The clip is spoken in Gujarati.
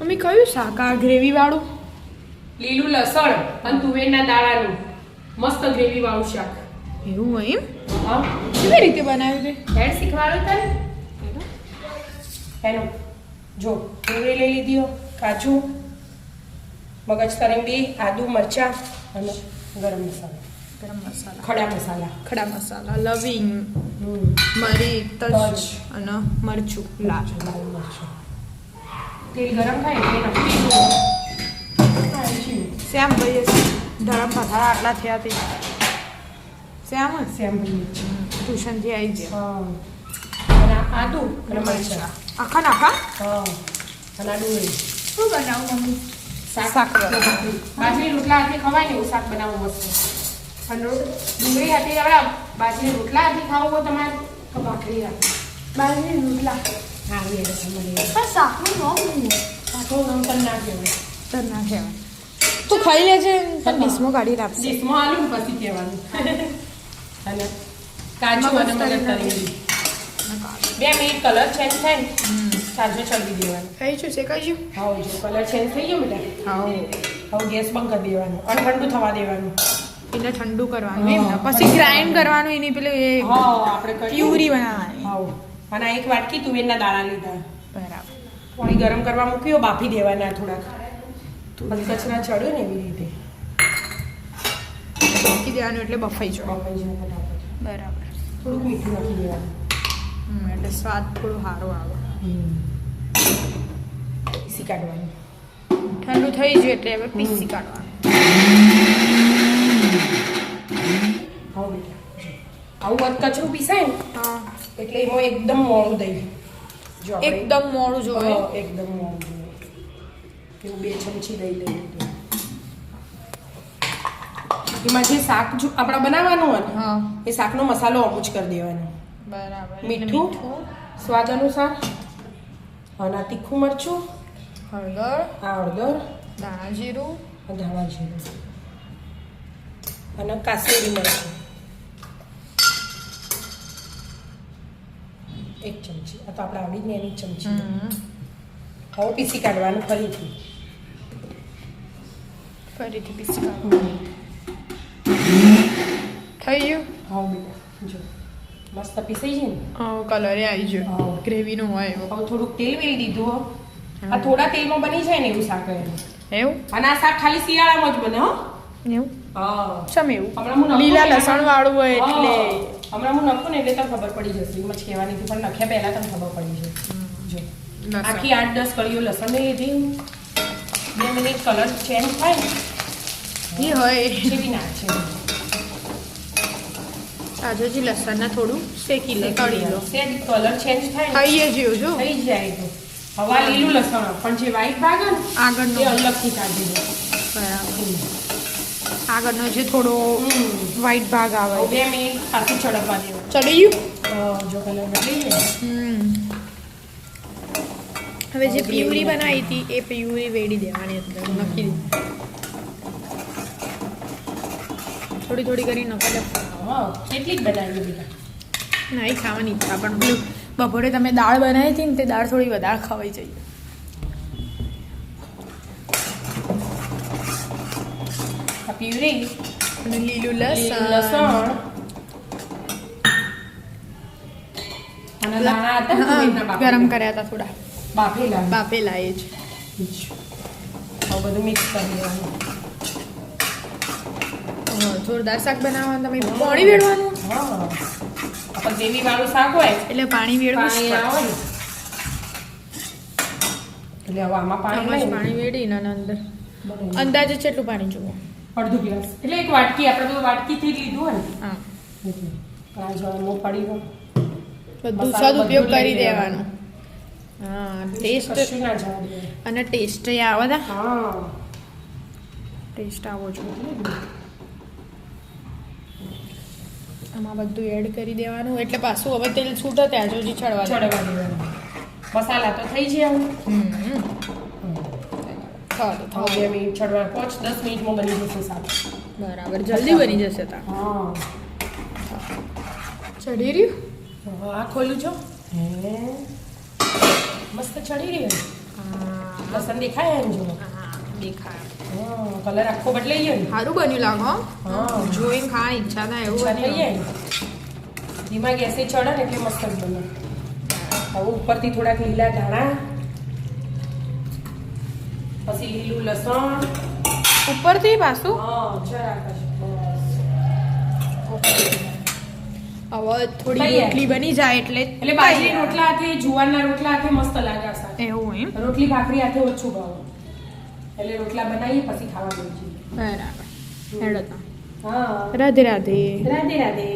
મમ્મી કયું શાક? આ ગ્રેવી વાળું લીલું લસણ અને તુવેરના દાણાનું. મસ્ત ગ્રેવી વાળું શાક. એવું એમ? હા. કેવી રીતે બનાવ્યું છે હેડ શીખવાડું તને? હેલો? જો તુવેર લઈ લીધી હો, કાજુ મગજ તરંગી આદુ મરચાં અને ગરમ મસાલો. ગરમ મસાલા. ખડા મસાલા. ખડા મસાલા લવિંગ મરી તજ તજ. અને મરચું લાલ. લાલ મરચું. તેલ ગરમ થાય એટલે કાઢી. શ્યામ ભાઈએ ધરમ પથારા આટલા થયા તે. શ્યામ જ? સેમ ભરી ટ્યુશનથી આવી જાય હા. અને આદુ અને મરચાં. આખા નાખા અને આ ડુંગળી શું બનાવું મમ્મી? શાક. બાજરી રોટલા હાથે ખવાય ને એવું શાક બનાવવું મસ્ત. અને ડુંગળી હાથે હવે બાજરી રોટલા હાથે ખાવું હોય તમારે તો ભાખરી રાખે બાજરી રોટલા. હા એ તમારે પણ શાકનું ન શાકનું નામ પણ ના કહેવાય. તર ના કહેવાય. તું ખાઈ લેજે. પણ ડીશમાં કાઢી રાખશે ડીશમાં આલુ પછી કહેવાનું. અને કાજુ અને મગજ તળેલી બે મિનિટ કલર ચેન્જ થાય કાજુ ચાર્જો દેવાનું. ખાઈ છું શેકાઈ છું હા જો કલર ચેન્જ થઈ ગયો બેટા. હા હવે ગેસ બંધ કરી દેવાનું અને ઠંડુ થવા દેવાનું. એટલે ઠંડુ કરવાનું એમ ને. પછી ગ્રાઇન્ડ કરવાનું એની પેલું એ હા આપણે. પ્યુરી બનાવવાની. હા અને આ એક વાટકી તુવેરના દાણા લીધા. બરાબર. પાણી ગરમ કરવા મૂક્યો બાફી દેવાના થોડાક. પછી કચરા ચડ્યો ને એવી રીતે. બાફી દેવાનું એટલે બફાઈ જાય બરાબર. થોડુંક મીઠું નાખી દેવાનું. એટલે સ્વાદ થોડો સારો આવે. પીસી કાઢવાનું. ઠંડુ થઈ ગયું એટલે હવે પીસી કાઢવાનું. આવું વધ કચરું પીસાય ને? હા. એટલે એમાં એકદમ મોળું દહીં. જો એકદમ મોડું જોઈએ એકદમ મોળું જોઈએ એવું બે ચમચી દહીં લઈ લીધું. એમાં જે શાક જો આપણે બનાવવાનું હોય હા. એ શાકનો મસાલો અમુક કરી દેવાનો. બરાબર. મીઠું સ્વાદ અનુસાર. અને તીખું મરચું. હળદર. આ હળદર. ધાણા જીરું. ધાણા જીરું. અને કાશ્મીરી મરચું. એક ચમચી. આ તો આપણે આવડી જ ને એની ચમચી. હવે પીસી કાઢવાનું ફરીથી. ફરીથી પીસી કાઢવાનું. થઈ ગયું? હા બેટા. જો. મસ્ત પીસાઈ છે ને? હા કલરે આવી ગયો. ગ્રેવીનું હોય એવો. હવે થોડુંક તેલ વેરી દીધું આ થોડા તેલમાં બની જાય ને એવું શાક એવું? અને આ શાક ખાલી શિયાળામાં જ બને હો. એવું? હા. ચમ એવું? લીલા લસણ વાળું હોય એટલે. હમણાં હું નખું ને એટલે તમને ખબર પડી જશે. એમ જ કહેવાની હતી પણ નખ્યા પહેલા તમને ખબર પડી જશે. જો. આખી આઠ દસ કળીઓ લસણ લીધી. બે મિનિટ કલર ચેન્જ થાય ને એ હોય. ચીવી નાખશે કાજુજી લસણને થોડું શેકી લે કળી લો. કલર ચેન્જ થાય થઈ જેવું જો. થઈ જાય તો. હવા લીલું લસણ પણ જે વ્હાઈટ ભાગ ને આગળ એ અલગથી કાઢી દો બરાબર. આગળનો જે થોડો. વ્હાઈટ ભાગ આવે. બે મિનિટ પાછું ચડકવા દેવું. ચડી ગયું જો કલર બદલી હવે જે પ્યુરી બનાવી હતી એ પ્યુરી વેડી દેવાની અંદર નખી દીધી થોડી થોડી કરી નખી હા કેટલી બનાવી ના નહીં ખાવાની ઈચ્છા પણ બપોરે તમે દાળ બનાવી હતી ને તે દાળ થોડી વધારે ખવાઈ જઈએ આ પ્યુરી લીલું લસણ લસણ અને દાણા હતા. ગરમ કર્યા હતા થોડા બાફેલા બાફેલા એ જ બધું મિક્સ કરી દેવાનું જોરદાર શાક બનાવવાનું તમે પાણી વેડવાનું હા ગ્રેવી વાળું શાક હોય એટલે પાણી વેડવું. આવે એટલે હવે આમાં. પાણી વેડીને અંદર અંદાજે કેટલું પાણી જોવો અડધો ગ્લાસ. એટલે એક વાટકી આપણે તો વાટકીથી જ લીધું હોય ને. હા. જો પડી બધું સદુપયોગ કરી દેવાનો. હા ટેસ્ટ અને ટેસ્ટ આવે ને હા. ટેસ્ટ આવો જોઈએ આમાં બધું એડ કરી દેવાનું એટલે પાછું હવે તેલ છૂટે ત્યાં ચડવા દેવાનું. ચડવા દેવાનું. મસાલા તો થઈ જાય હમ. થવા બે મિનિટ ચડવા પાંચ દસ મિનિટમાં બની જશે શાક બરાબર જલ્દી બની જશે તા. હા. ચડી રહ્યું? હા આ ખોલું છો હે. મસ્ત ચડી રહ્યું હા. લસણ દેખાય એમ જો. હા દેખાય. હા કલર આખો બદલાઈ ગયો સારું બન્યું લાગો હા. જોઈને ખાવાની ઈચ્છા થાય એવું થઈ જાય ધીમા ગેસે ચડે ને એટલે મસ્ત બને. હવે ઉપરથી થોડાક લીલા ધાણા પછી લીલું લસણ. ઉપરથી પાછું. હવે થોડી રોટલી બની જાય એટલે એટલે બાજરી રોટલા હાથે જુવારના રોટલા હાથે મસ્ત લાગે સાથે. એવું એમ? રોટલી ભાખરી હાથે ઓછું ભાવે. એટલે રોટલા બનાવીએ પછી ખાવા દઈએ બરાબર. હા. રાધે રાધે. રાધે રાધે.